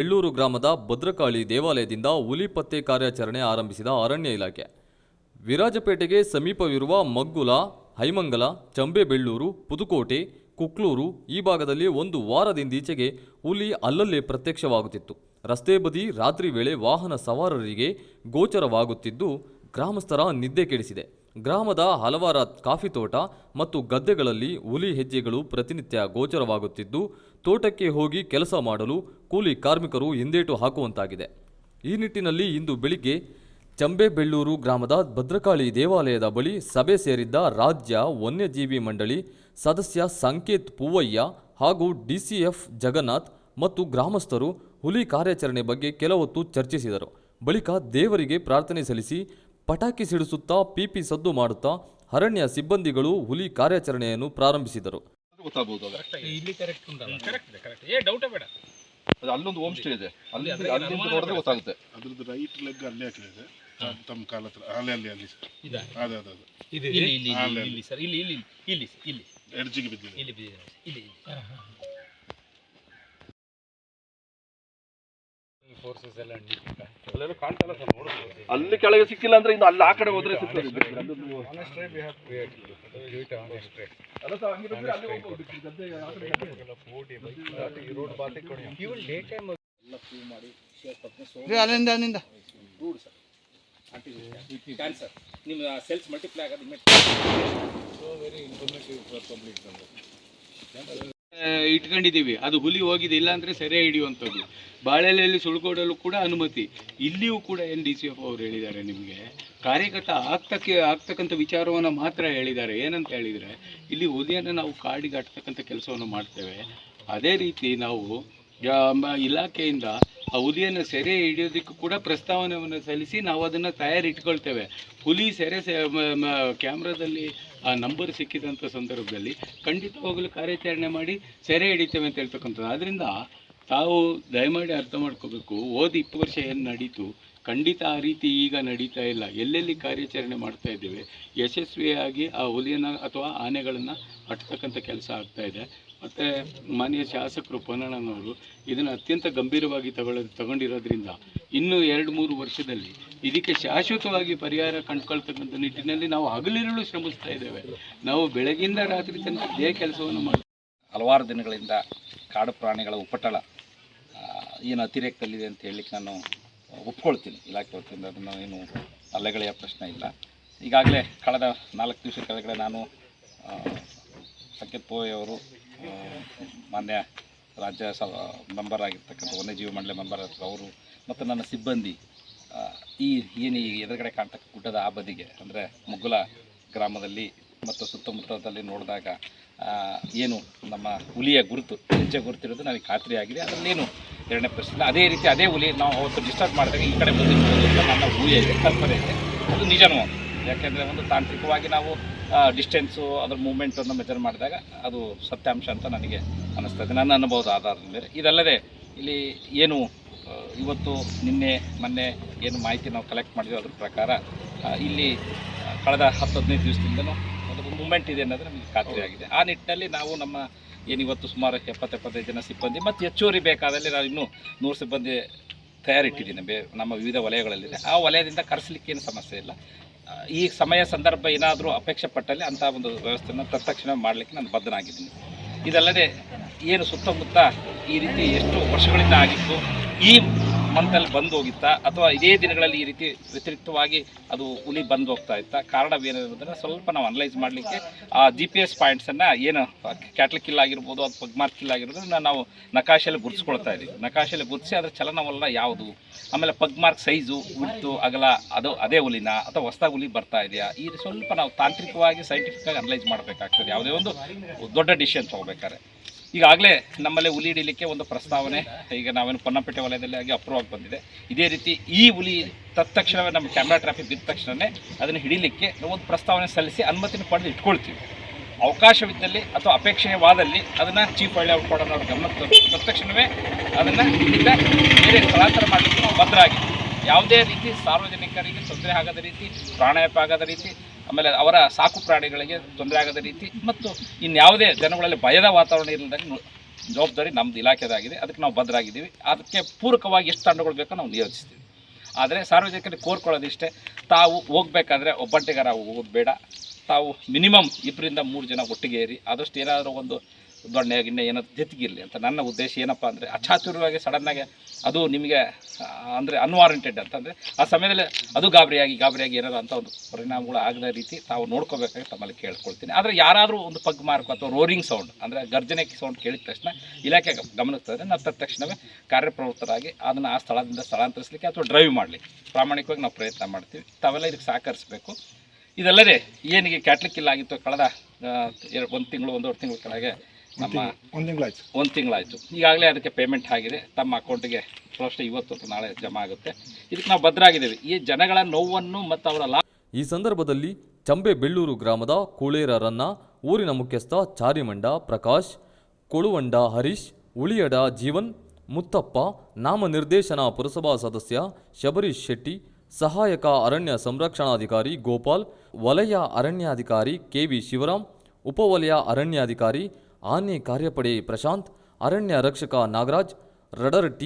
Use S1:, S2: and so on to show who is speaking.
S1: ಬೆಳ್ಳೂರು ಗ್ರಾಮದ ಭದ್ರಕಾಳಿ ದೇವಾಲಯದಿಂದ ಹುಲಿ ಪತ್ತೆ ಕಾರ್ಯಾಚರಣೆ ಆರಂಭಿಸಿದ ಅರಣ್ಯ ಇಲಾಖೆ. ವಿರಾಜಪೇಟೆಗೆ ಸಮೀಪವಿರುವ ಮಗ್ಗುಲ, ಹೈಮಂಗಲ, ಚಂಬೆಬೆಳ್ಳೂರು, ಪುದುಕೋಟೆ, ಕುಕ್ಲೂರು ಈ ಭಾಗದಲ್ಲಿ ಒಂದು ವಾರದಿಂದೀಚೆಗೆ ಹುಲಿ ಅಲ್ಲಲ್ಲೇ ಪ್ರತ್ಯಕ್ಷವಾಗುತ್ತಿತ್ತು. ರಸ್ತೆ ಬದಿ ರಾತ್ರಿ ವೇಳೆ ವಾಹನ ಸವಾರರಿಗೆ ಗೋಚರವಾಗುತ್ತಿದ್ದು ಗ್ರಾಮಸ್ಥರ ನಿದ್ದೆ ಕೆಡಿಸಿದೆ. ಗ್ರಾಮದ ಹಲವಾರ ಕಾಫಿ ತೋಟ ಮತ್ತು ಗದ್ದೆಗಳಲ್ಲಿ ಹುಲಿ ಹೆಜ್ಜೆಗಳು ಪ್ರತಿನಿತ್ಯ ಗೋಚರವಾಗುತ್ತಿದ್ದು, ತೋಟಕ್ಕೆ ಹೋಗಿ ಕೆಲಸ ಮಾಡಲು ಕೂಲಿ ಕಾರ್ಮಿಕರು ಹಿಂದೇಟು ಹಾಕುವಂತಾಗಿದೆ. ಈ ನಿಟ್ಟಿನಲ್ಲಿ ಇಂದು ಬೆಳಿಗ್ಗೆ ಚಂಬೆಬೆಳ್ಳೂರು ಗ್ರಾಮದ ಭದ್ರಕಾಳಿ ದೇವಾಲಯದ ಬಳಿ ಸಭೆ ಸೇರಿದ್ದ ರಾಜ್ಯ ವನ್ಯಜೀವಿ ಮಂಡಳಿ ಸದಸ್ಯ ಸಂಕೇತ್ ಪೂವಯ್ಯ ಹಾಗೂ ಡಿಸಿಎಫ್ ಜಗನ್ನಾಥ್ ಮತ್ತು ಗ್ರಾಮಸ್ಥರು ಹುಲಿ ಕಾರ್ಯಾಚರಣೆ ಬಗ್ಗೆ ಕೆಲವೊತ್ತು ಚರ್ಚಿಸಿದರು. ಬಳಿಕ ದೇವರಿಗೆ ಪ್ರಾರ್ಥನೆ ಸಲ್ಲಿಸಿ ಪಟಾಕಿ ಸಿಡಿಸುತ್ತಾ ಪಿಪಿ ಸದ್ದು ಮಾಡುತ್ತಾ ಅರಣ್ಯ ಸಿಬ್ಬಂದಿಗಳು ಹುಲಿ ಕಾರ್ಯಾಚರಣೆಯನ್ನು ಪ್ರಾರಂಭಿಸಿದರು.
S2: ಗೊತ್ತಾಗಬಹುದು ಅದು.
S3: ಇಲ್ಲಿ ಕರೆಕ್ಟ್ ಉಂಟಲ್ಲ? ಕರೆಕ್ಟ್ ಇದೆ ಕರೆಕ್ಟ್ ಏ ಡೌಟೇ ಬೇಡ.
S2: ಅದು ಅಲ್ಲೊಂದು ಹೋಮ್ ಸ್ಟೇ ಇದೆ. ಅಲ್ಲಿ
S3: ಅದೇ
S2: ಅಲ್ಲಿಂದ ನೋಡಿದ್ರೆ. ಗೊತ್ತಾಗುತ್ತೆ.
S4: ಅದ್ರದ್ದು ರೈಟ್ ಲೆಗ್ ಅಲ್ಲೇ ಹಾಕಿದೆ ತಮ್ಮ ಕಾಲ ಹತ್ರ. ಅಲ್ಲಿ ಅಲ್ಲಿ ಅಲ್ಲಿ ಸರ್.
S3: ಇದಾ.
S4: ಅದೇ ಅದೇ
S3: ಇಲ್ಲಿ ಇಲ್ಲಿ ಇಲ್ಲಿ ಇಲ್ಲಿ ಸರ್. ಇಲ್ಲಿ ಇಲ್ಲಿ ಇಲ್ಲಿ. ಇಲ್ಲಿ
S4: ಎಡ್ಜಿಗೆ ಬಿದ್ದಿದೆ.
S3: ಇಲ್ಲಿ ಬಿದ್ದಿದೆ. ಇಲ್ಲಿ ಫೋರ್ಸಸ್ ಎಲ್ಲ ಅಲ್ಲೆಲ್ಲ ಕಾಣ್ತಲ್ಲ ಸರ್ ನೋಡ್ಬೋದು
S2: ಅಲ್ಲಿ ಕೆಳಗೆ ಸಿಕ್ಕಿಲ್ಲ ಅಂದ್ರೆ ಇನ್ನು ಅಲ್ಲಿ ಆ ಕಡೆ ಹೋದ್ರೆ ಸಿಗ್ತದೆ. ಅಲ್ಲ ಸರ್, ಅಲ್ಲಿ ಹೋಗ್ಬೋದು. ಗದ್ದೆ ಆ ಕಡೆ
S3: ಡೇ ಟೈಮ್
S5: ಅಲ್ಲಿಂದ ಅಲ್ಲಿಂದ.
S3: ಕ್ಯಾನ್ಸರ್ ನಿಮ್ಮ ಸೆಲ್ಸ್ ಮಲ್ಟಿಪ್ಲೈ ಆಗೋದು
S5: ಇಟ್ಕೊಂಡಿದ್ದೀವಿ. ಅದು ಹುಲಿ ಹೋಗಿದೆ ಇಲ್ಲ ಅಂದ್ರೆ ಸೆರೆ ಹಿಡಿಯುವಂಥದ್ದು. ಬಾಳೆಲೆಯಲ್ಲಿ ಸುಳ್ಕೊಡಲು ಕೂಡ ಅನುಮತಿ. ಇಲ್ಲಿಯೂ ಕೂಡ ಎನ್ ಡಿ ಸಿ ಎಫ್ ಅವರು ಹೇಳಿದ್ದಾರೆ ನಿಮಗೆ. ಕಾರ್ಯಕರ್ತ ಆಗ್ತಕ್ಕೆ, ಆಗ್ತಕ್ಕಂಥ ವಿಚಾರವನ್ನು ಮಾತ್ರ ಹೇಳಿದ್ದಾರೆ. ಏನಂತ ಹೇಳಿದರೆ, ಇಲ್ಲಿ ಹುಲಿಯನ್ನು ನಾವು ಕಾಡಿಗೆ ಹಾಕ್ತಕ್ಕಂಥ ಕೆಲಸವನ್ನು ಮಾಡ್ತೇವೆ. ಅದೇ ರೀತಿ ನಾವು ಇಲಾಖೆಯಿಂದ ಆ ಹುಲಿಯನ್ನು ಸೆರೆ ಹಿಡಿಯೋದಕ್ಕೂ ಕೂಡ ಪ್ರಸ್ತಾವನೆಯನ್ನು ಸಲ್ಲಿಸಿ ನಾವು ಅದನ್ನು ತಯಾರಿಟ್ಕೊಳ್ತೇವೆ. ಹುಲಿ ಸೆರೆ ಕ್ಯಾಮ್ರಾದಲ್ಲಿ ಆ ನಂಬರ್ ಸಿಕ್ಕಿದಂಥ ಸಂದರ್ಭದಲ್ಲಿ ಖಂಡಿತವಾಗಲೂ ಕಾರ್ಯಾಚರಣೆ ಮಾಡಿ ಸೆರೆ ಹಿಡಿತೇವೆ ಅಂತ ಹೇಳ್ತಕ್ಕಂಥದ್ದು. ಆದ್ದರಿಂದ ತಾವು ದಯಮಾಡಿ ಅರ್ಥ ಮಾಡ್ಕೋಬೇಕು. ಓದಿ ಇಪ್ಪತ್ತು ವರ್ಷ ಏನು ನಡೀತು? ಖಂಡಿತ ಆ ರೀತಿ ಈಗ ನಡೀತಾ ಇಲ್ಲ. ಎಲ್ಲೆಲ್ಲಿ ಕಾರ್ಯಾಚರಣೆ ಮಾಡ್ತಾ ಇದ್ದೇವೆ? ಯಶಸ್ವಿಯಾಗಿ ಆ ಹುಲಿಯನ್ನು ಅಥವಾ ಆನೆಗಳನ್ನು ಹಟ್ತಕ್ಕಂಥ ಕೆಲಸ ಆಗ್ತಾ ಇದೆ. ಮತ್ತು ಮಾನ್ಯ ಶಾಸಕರು ಪೊನ್ನಣ್ಣನವರು ಇದನ್ನು ಅತ್ಯಂತ ಗಂಭೀರವಾಗಿ ತಗೊಳ್ಳೋ ತಗೊಂಡಿರೋದ್ರಿಂದ ಇನ್ನೂ ಎರಡು ಮೂರು ವರ್ಷದಲ್ಲಿ ಇದಕ್ಕೆ ಶಾಶ್ವತವಾಗಿ ಪರಿಹಾರ ಕಂಡುಕೊಳ್ತಕ್ಕಂಥ ನಿಟ್ಟಿನಲ್ಲಿ ನಾವು ಹಗಲಿರುಳು ಶ್ರಮಿಸ್ತಾ ಇದ್ದೇವೆ. ನಾವು ಬೆಳಗಿಂದ ರಾತ್ರಿ ತನಕ ಇದೇ ಕೆಲಸವನ್ನು ಮಾಡಿ
S6: ಹಲವಾರು ದಿನಗಳಿಂದ ಕಾಡು ಪ್ರಾಣಿಗಳ ಉಪಟಳ ಏನು ಅತಿರೇಕದಲ್ಲಿದೆ ಅಂತ ಹೇಳಲಿಕ್ಕೆ ನಾನು ಒಪ್ಕೊಳ್ತೀನಿ. ಇಲಾಖೆ ವತಿಯಿಂದ ಅದನ್ನು ಏನು ಅಲೆಗಳೆಯ ಪ್ರಶ್ನೆ ಇಲ್ಲ. ಈಗಾಗಲೇ ಕಳೆದ ನಾಲ್ಕು ದಿವಸ ಕೆಳಗಡೆ ನಾನು ಆ, ಸಂಕೇತ್ ಪೋಯ್ ಅವರು ಮಾನ್ಯ ರಾಜ್ಯ ಸ ಮೆಂಬರ್ ಆಗಿರ್ತಕ್ಕಂಥ ವನ್ಯಜೀವಿ ಮಂಡಳಿ ಮೆಂಬರ್ ಅವರು ಮತ್ತು ನನ್ನ ಸಿಬ್ಬಂದಿ ಈ ಏನು ಈ ಎದುರುಗಡೆ ಕಾಣ್ತಕ್ಕ ಗುಡ್ಡದ ಆ ಬದಿಗೆ ಅಂದರೆ ಮುಗ್ಗುಲ ಗ್ರಾಮದಲ್ಲಿ ಮತ್ತು ಸುತ್ತಮುತ್ತದಲ್ಲಿ ನೋಡಿದಾಗ ಏನು ನಮ್ಮ ಹುಲಿಯ ಗುರುತು ಹೆಜ್ಜೆ ಗುರುತಿರೋದು ನನಗೆ ಖಾತ್ರಿ ಆಗಿದೆ ಅದರಲ್ಲೇನು ಎರಡನೇ ಪ್ರಶ್ನೆ ಅದೇ ರೀತಿ ಅದೇ ಹುಲಿ ನಾವು ಅವತ್ತು ಡಿಸ್ಟರ್ಬ್ ಮಾಡಿದಾಗ ಈ ಕಡೆ ಬಂದಿರ್ಬೋದು ಅಂತ ನನ್ನ ಊಹೆ ಇದೆ, ಕಲ್ಪನೆ ಇದೆ. ಅದು ನಿಜನೂ. ಯಾಕೆಂದರೆ ಒಂದು ತಾಂತ್ರಿಕವಾಗಿ ನಾವು ಡಿಸ್ಟೆನ್ಸು ಅದ್ರ ಮೂಮೆಂಟನ್ನು ಮೆಜರ್ ಮಾಡಿದಾಗ ಅದು ಸತ್ಯಾಂಶ ಅಂತ ನನಗೆ ಅನ್ನಿಸ್ತದೆ ನನ್ನ ಅನುಭವದ ಆಧಾರದ ಮೇಲೆ ಇದಲ್ಲದೆ ಇಲ್ಲಿ ಏನು ಇವತ್ತು, ನಿನ್ನೆ, ಮೊನ್ನೆ ಏನು ಮಾಹಿತಿ ನಾವು ಕಲೆಕ್ಟ್ ಮಾಡಿದ್ವಿ ಅದ್ರ ಪ್ರಕಾರ ಇಲ್ಲಿ ಕಳೆದ ಹತ್ತು ಹದಿನೈದು ದಿವಸದಿಂದಲೂ ಒಂದು ಮೂಮೆಂಟ್ ಇದೆ ಅನ್ನೋದು ನಮಗೆ ಖಾತ್ರಿ ಆಗಿದೆ ಆ ನಿಟ್ಟಿನಲ್ಲಿ ನಾವು ನಮ್ಮ ಏನು ಇವತ್ತು ಸುಮಾರು ಎಪ್ಪತ್ತು, ಎಪ್ಪತ್ತೈದು ಜನ ಸಿಬ್ಬಂದಿ, ಮತ್ತು ಹೆಚ್ಚುವರಿ ಬೇಕಾದಲ್ಲಿ ನಾವು ಇನ್ನೂ ನೂರು ಸಿಬ್ಬಂದಿ ತಯಾರಿಟ್ಟಿದ್ದೀನಿ. ಬೇ, ನಮ್ಮ ವಿವಿಧ ವಲಯಗಳಲ್ಲಿದೆ. ಆ ವಲಯದಿಂದ ಕರೆಸಲಿಕ್ಕೆ ಏನು ಸಮಸ್ಯೆ ಇಲ್ಲ. ಈ ಸಮಯ ಸಂದರ್ಭ ಏನಾದರೂ ಅಪೇಕ್ಷೆ ಪಟ್ಟಲ್ಲಿ ಅಂಥ ಒಂದು ವ್ಯವಸ್ಥೆಯನ್ನು ತತ್ಕ್ಷಣ ಮಾಡಲಿಕ್ಕೆ ನಾನು ಬದ್ಧನಾಗಿದ್ದೀನಿ. ಇದಲ್ಲದೆ ಏನು ಸುತ್ತಮುತ್ತ ಈ ರೀತಿ ಎಷ್ಟು ವರ್ಷಗಳಿಂದ ಆಗಿತ್ತು, ಈ ಮಂತಲ್ಲಿ ಬಂದು ಹೋಗಿತ್ತಾ? ಅಥವಾ ಇದೇ ದಿನಗಳಲ್ಲಿ ಈ ರೀತಿ ವ್ಯತಿರಿಕ್ತವಾಗಿ ಅದು ಹುಲಿ ಬಂದು ಹೋಗ್ತಾ ಇತ್ತಾ? ಕಾರಣವೇನಿರೋದನ್ನು ಸ್ವಲ್ಪ ನಾವು ಅನಲೈಸ್ ಮಾಡಲಿಕ್ಕೆ ಆ ಜಿ ಪಿ ಎಸ್ ಪಾಯಿಂಟ್ಸನ್ನು ಏನು ಕ್ಯಾಟ್ಲ್ ಕಿಲ್ ಆಗಿರ್ಬೋದು ಅದು ಪಗ್ಮಾರ್ಕ್ ಕಿಲ್ ಆಗಿರೋದನ್ನ ನಾವು ನಕಾಶೆಯಲ್ಲಿ ಗುರುತಿಸ್ಕೊಳ್ತಾ ಇದ್ದೀವಿ ನಕಾಶೆಯಲ್ಲಿ ಗುರುತಿಸಿ ಅದರ ಚಲನವಲ್ಲ ಯಾವುದು? ಆಮೇಲೆ ಪಗ್ಮಾರ್ಕ್ ಸೈಜು ಉಡ್ತು ಅಗಲ, ಅದು ಅದೇ ಹುಲಿನ? ಅಥವಾ ಹೊಸದಾಗಿ ಹುಲಿ ಬರ್ತಾ ಇದೆಯಾ? ಈ ಸ್ವಲ್ಪ ನಾವು ತಾಂತ್ರಿಕವಾಗಿ ಸೈಂಟಿಫಿಕ್ ಆಗಿ ಅನಲೈಸ್ ಮಾಡಬೇಕಾಗ್ತದೆ. ಯಾವುದೇ ಒಂದು ದೊಡ್ಡ ಡಿಸಿಷನ್ ತೊಗೋಬೇಕಾದ್ರೆ. ಈಗಾಗಲೇ ನಮ್ಮಲ್ಲೇ ಹುಲಿ ಹಿಡಿಲಿಕ್ಕೆ ಒಂದು ಪ್ರಸ್ತಾವನೆ. ಈಗ ನಾವೇನು ಪೊನ್ನಪೇಟೆ ವಲಯದಲ್ಲಿ ಆಗಿ ಅಪ್ರೂವ್ ಆಗಿ ಬಂದಿದೆ. ಇದೇ ರೀತಿ ಈ ಹುಲಿ ತತ್ಕ್ಷಣವೇ ನಮ್ಮ ಕ್ಯಾಮ್ರಾ ಟ್ರಾಫಿಕ್ ಬಿದ್ದ ತಕ್ಷಣವೇ ಅದನ್ನು ಹಿಡಿಲಿಕ್ಕೆ ನಾವು ಒಂದು ಪ್ರಸ್ತಾವನೆ ಸಲ್ಲಿಸಿ ಅನುಮತಿನ ಪಡೆದು ಇಟ್ಕೊಳ್ತೀವಿ. ಅವಕಾಶವಿದ್ದಲ್ಲಿ ಅಥವಾ ಅಪೇಕ್ಷೆಯವಾದಲ್ಲಿ ಅದನ್ನು ಚೀಫ್ ಹಳ್ಳಿ ಅವ್ರು ಕೊಡೋಣ ಅವ್ರ ಗಮನಕ್ಕೆ ತಕ್ಷಣವೇ ಅದನ್ನು ಇಲ್ಲಿಂದ ಬೇರೆ ಸ್ಥಳಾಂತರ ಮಾಡಲಿಕ್ಕೆ ನಾವು ಬದ್ಧರಾಗಿದ್ದೀವಿ. ಯಾವುದೇ ರೀತಿ ಸಾರ್ವಜನಿಕರಿಗೆ ತೊಂದರೆ ಆಗದ ರೀತಿ, ಪ್ರಾಣಾಯಾಪ ಆಗದ ರೀತಿ ಆಮೇಲೆ ಅವರ ಸಾಕು ಪ್ರಾಣಿಗಳಿಗೆ ತೊಂದರೆ ಆಗದ ರೀತಿ ಮತ್ತು ಇನ್ಯಾವುದೇ ಜನಗಳಲ್ಲಿ ಭಯದ ವಾತಾವರಣ ಇಲ್ಲದಂಗೆ ಜವಾಬ್ದಾರಿ ನಮ್ಮದು ಇಲಾಖೆದಾಗಿದೆ. ಅದಕ್ಕೆ ನಾವು ಬದ್ಧರಾಗಿದ್ದೀವಿ ಅದಕ್ಕೆ ಪೂರಕವಾಗಿ ಎಷ್ಟು ತಂಡಗಳು ಬೇಕೋ ನಾವು ನಿಯೋಜಿಸ್ತೀವಿ. ಆದರೆ ಸಾರ್ವಜನಿಕರಿಗೆ ಕೋರ್ಕೊಳ್ಳೋದಿಷ್ಟೇ, ತಾವು ಹೋಗಬೇಕಾದ್ರೆ ಒಬ್ಬಂಟಿಗಾರ ಹೋಗೋದು ಬೇಡ. ತಾವು ಮಿನಿಮಮ್ ಇಬ್ಬರಿಂದ ಮೂರು ಜನ ಒಟ್ಟಿಗೆ ಏರಿ ಆದಷ್ಟು ಏನಾದರೂ ಒಂದು ದೊಣ್ಣೆ ಗಿಣ್ಣೆ ಏನೋ ಜೊತೆಗಿರಲಿ ಅಂತ ನನ್ನ ಉದ್ದೇಶ ಏನಪ್ಪ ಅಂದರೆ ಅಚಾತುರ್ಯವಾಗಿ ಸಡನ್ನಾಗಿ ಅದು ನಿಮಗೆ ಅಂದರೆ ಅನ್ವಾರಂಟೆಡ್ ಅಂತಂದರೆ ಆ ಸಮಯದಲ್ಲಿ ಅದು ಗಾಬರಿಯಾಗಿ ಗಾಬರಿಯಾಗಿ ಏನಾದ್ರು ಅಂತ ಒಂದು ಪರಿಣಾಮಗಳು ಆಗದ ರೀತಿ ತಾವು ನೋಡ್ಕೋಬೇಕಾಗಿ ತಮ್ಮಲ್ಲಿ ಕೇಳ್ಕೊಳ್ತೀನಿ. ಆದರೆ ಯಾರಾದರೂ ಒಂದು ಪಗ್ ಮಾರ್ಕ್ ಅಥವಾ ರೋರಿಂಗ್ ಸೌಂಡ್ ಅಂದರೆ ಗರ್ಜನೆ ಸೌಂಡ್ ಕೇಳಿದ ತಕ್ಷಣ ಇಲಾಖೆ ಗಮನಿಸ್ತದೆ ನಾವು ತಕ್ಷಣವೇ ಕಾರ್ಯಪ್ರವೃತ್ತರಾಗಿ ಅದನ್ನು ಆ ಸ್ಥಳದಿಂದ ಸ್ಥಳಾಂತರಿಸಲಿಕ್ಕೆ ಅಥವಾ ಡ್ರೈವ್ ಮಾಡಲಿ. ಪ್ರಾಮಾಣಿಕವಾಗಿ ನಾವು ಪ್ರಯತ್ನ ಮಾಡ್ತೀವಿ. ತಾವೆಲ್ಲ ಇದಕ್ಕೆ ಸಹಕರಿಸಬೇಕು. ಇದಲ್ಲದೆ ಏನಿಗೆ ಕ್ಯಾಟ್ಲಿಕ್ಕಿಲ್ಲ ಆಗಿತ್ತು ಕಳೆದ ಒಂದು ತಿಂಗಳು, ಒಂದೂವರೆ ತಿಂಗಳ ಕೆಳಗೆ ನಮ್ಮ
S2: ಒಂದು ತಿಂಗಳಾಯ್ತು.
S6: ಒಂದು ತಿಂಗಳಾಯಿತು. ಈಗಾಗಲೇ ಅದಕ್ಕೆ ಪೇಮೆಂಟ್ ಆಗಿದೆ. ತಮ್ಮ ಅಕೌಂಟಿಗೆ ಫಸ್ಟ್ ಇವತ್ತು ಅಥವಾ ನಾಳೆ ಜಮಾ ಆಗುತ್ತೆ. ಇದಕ್ಕೆ ನಾವು ಭದ್ರಾಗಿದ್ದೇವೆ. ಈ ಜನಗಳ ನೋವನ್ನು ಮತ್ತು ಅವರ ಲಾ
S1: ಈ ಸಂದರ್ಭದಲ್ಲಿ ಚಂಬೆ ಬೆಳ್ಳೂರು ಗ್ರಾಮದ ಕೂಳೇರ ರನ್ನ ಊರಿನ ಮುಖ್ಯಸ್ಥ ಚಾರಿಮಂಡ ಪ್ರಕಾಶ್ ಕೊಳುವಂಡ ಹರೀಶ್ ಉಳಿಯಡ ಜೀವನ್ ಮುತ್ತಪ್ಪ ನಾಮನಿರ್ದೇಶನ ಪುರಸಭಾ ಸದಸ್ಯ ಶಬರೀಶ್ ಶೆಟ್ಟಿ ಸಹಾಯಕ ಅರಣ್ಯ ಸಂರಕ್ಷಣಾಧಿಕಾರಿ ಗೋಪಾಲ್ ವಲಯ ಅರಣ್ಯಾಧಿಕಾರಿ ಕೆವಿ ಶಿವರಾಮ್ ಉಪವಲಯ ಅರಣ್ಯಾಧಿಕಾರಿ ಆನೆ ಕಾರ್ಯಪಡೆ ಪ್ರಶಾಂತ್ ಅರಣ್ಯ ರಕ್ಷಕ ನಾಗರಾಜ್ ರಡರ್ ಟಿ